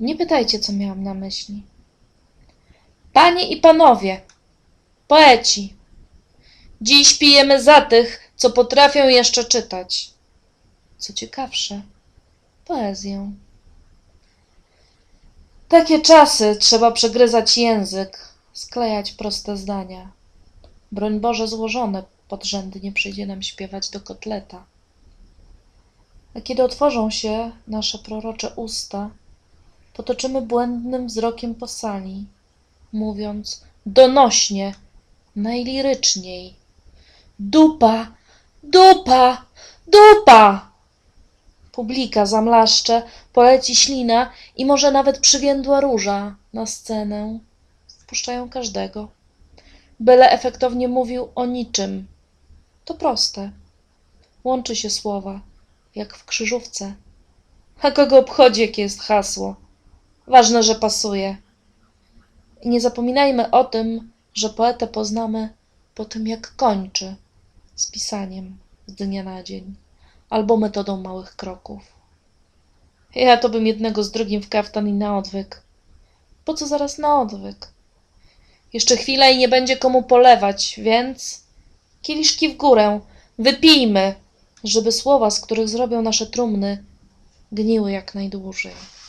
Nie pytajcie, co miałam na myśli. Panie i panowie, poeci, dziś pijemy za tych, co potrafią jeszcze czytać. Co ciekawsze, poezję. Takie czasy trzeba przegryzać język, sklejać proste zdania. Broń Boże złożone podrzędnie przyjdzie nam śpiewać do kotleta. A kiedy otworzą się nasze prorocze usta, potoczymy błędnym wzrokiem po sali, mówiąc donośnie, najliryczniej. Dupa, dupa, dupa! Publika zamlaszcze, poleci ślina i może nawet przywiędła róża na scenę. Wpuszczają każdego. Byle efektownie mówił o niczym. To proste. Łączy się słowa, jak w krzyżówce. A kogo obchodzi, jakie jest hasło? Ważne, że pasuje. I nie zapominajmy o tym, że poetę poznamy po tym, jak kończy z pisaniem z dnia na dzień, albo metodą małych kroków. Ja to bym jednego z drugim w kaftan i na odwyk. Po co zaraz na odwyk? Jeszcze chwila i nie będzie komu polewać, więc kieliszki w górę, wypijmy, żeby słowa, z których zrobią nasze trumny, gniły jak najdłużej.